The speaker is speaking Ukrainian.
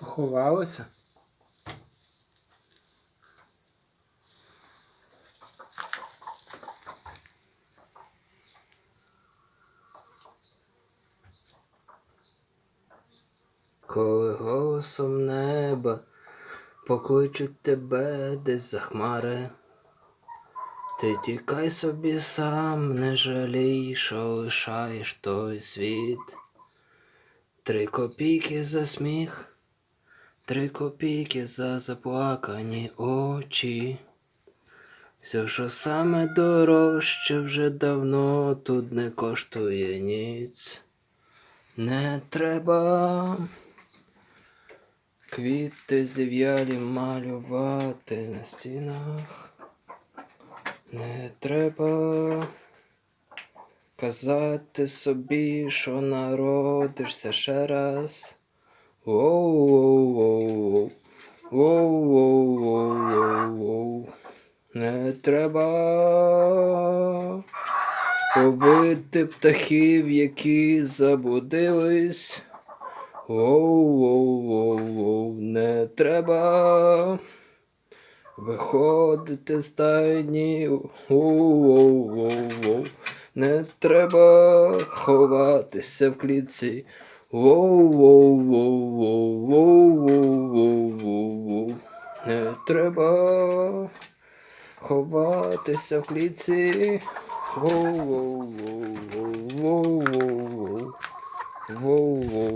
заховалися. Коли голосом неба покличуть тебе десь за хмари, ти тікай собі сам, не жалій, що лишаєш той світ. Три копійки за сміх, три копійки за заплакані очі. Все, що саме дорожче, вже давно тут не коштує ніц. Не треба квіти зів'ялі малювати на стінах. Не треба казати собі, що народишся ще раз. Воу-воу-воу-воу. Не треба ловити птахів, які забудились. Воу-воу-воу-воу. Не треба виходити з тайні. Воу-воу-воу-воу. Не треба ховатися в клітці. Воу-воу-воу-воу-воу-воу-воу. Не треба ховатися в клітці. Воу-воу-воу-воу-воу. Воу-воу-воу-воу.